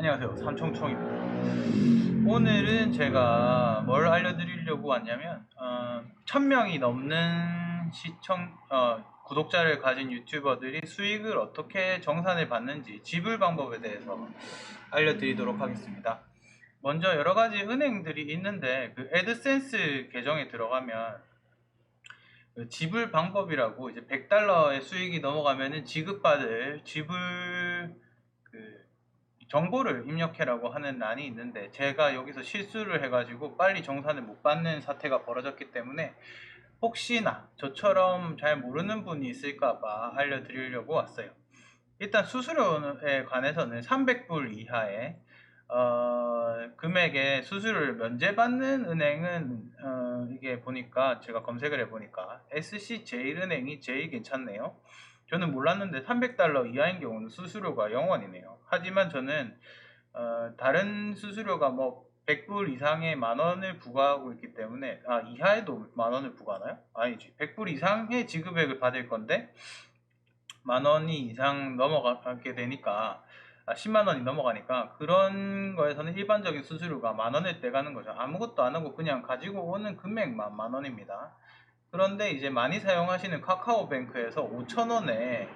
안녕하세요. 삼총총입니다. 오늘은 제가 뭘 알려드리려고 왔냐면 어, 1000명이 넘는 시청 어, 구독자를 가진 유튜버들이 수익을 어떻게 정산을 받는지 지불 방법에 대해서 알려드리도록 하겠습니다. 먼저 여러가지 은행들이 있는데 그 애드센스 계정에 들어가면 그 지불 방법이라고 이제 100달러의 수익이 넘어가면은 지급받을 지불 그 정보를 입력해라고 하는 난이 있는데 제가 여기서 실수를 해가지고 빨리 정산을 못 받는 사태가 벌어졌기 때문에 혹시나 저처럼 잘 모르는 분이 있을까봐 알려드리려고 왔어요. 일단 수수료에 관해서는 300불 이하의 어, 금액의 수수료를 면제받는 은행은 어, 이게 보니까 제가 검색을 해보니까 SC제일은행이 제일 괜찮네요. 저는 몰랐는데 300달러 이하인 경우는 수수료가 0원이네요. 하지만 저는 어, 다른 수수료가 뭐 100불 이상의 만원을 부과하고 있기 때문에 아 이하에도 만원을 부과하나요? 아니지 100불 이상의 지급액을 받을 건데 만원이 이상 넘어가게 되니까 아, 10만 원이 넘어가니까 그런 거에서는 일반적인 수수료가 만 원을 떼가는 거죠. 아무것도 안 하고 그냥 가지고 오는 금액만 만 원입니다. 그런데 이제 많이 사용하시는 카카오뱅크에서 5천 원의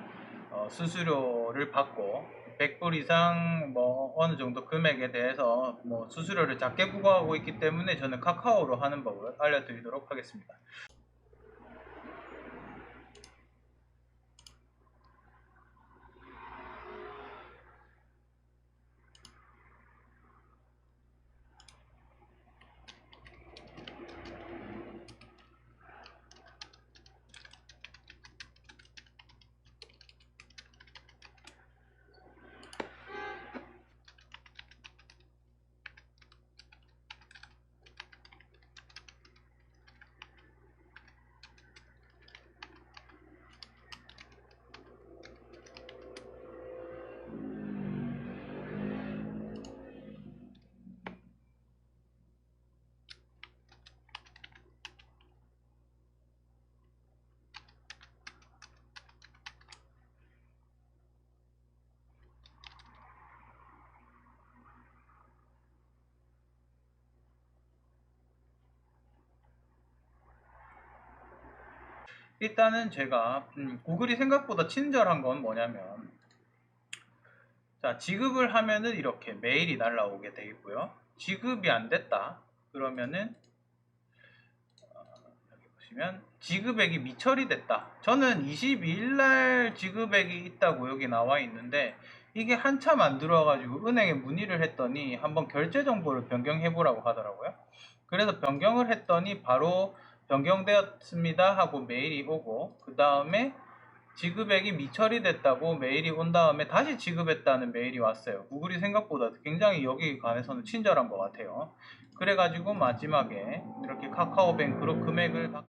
어, 수수료를 받고 100불 이상 뭐 어느 정도 금액에 대해서 뭐 수수료를 작게 부과하고 있기 때문에 저는 카카오로 하는 법을 알려드리도록 하겠습니다. 일단은 제가 음, 구글이 생각보다 친절한 건 뭐냐면 자 지급을 하면은 이렇게 메일이 날라오게 돼 있고요. 지급이 안 됐다. 그러면은 어, 여기 보시면 지급액이 미처리 됐다. 저는 22일 날 지급액이 있다고 여기 나와 있는데 이게 한참 안 들어와가지고 은행에 문의를 했더니 한번 결제 정보를 변경해 보라고 하더라고요. 그래서 변경을 했더니 바로 변경되었습니다 하고 메일이 오고 그 다음에 지급액이 미처리됐다고 메일이 온 다음에 다시 지급했다는 메일이 왔어요. 구글이 생각보다 굉장히 여기 관해서는 친절한 것 같아요. 그래가지고 마지막에 이렇게 카카오뱅크로 금액을 받...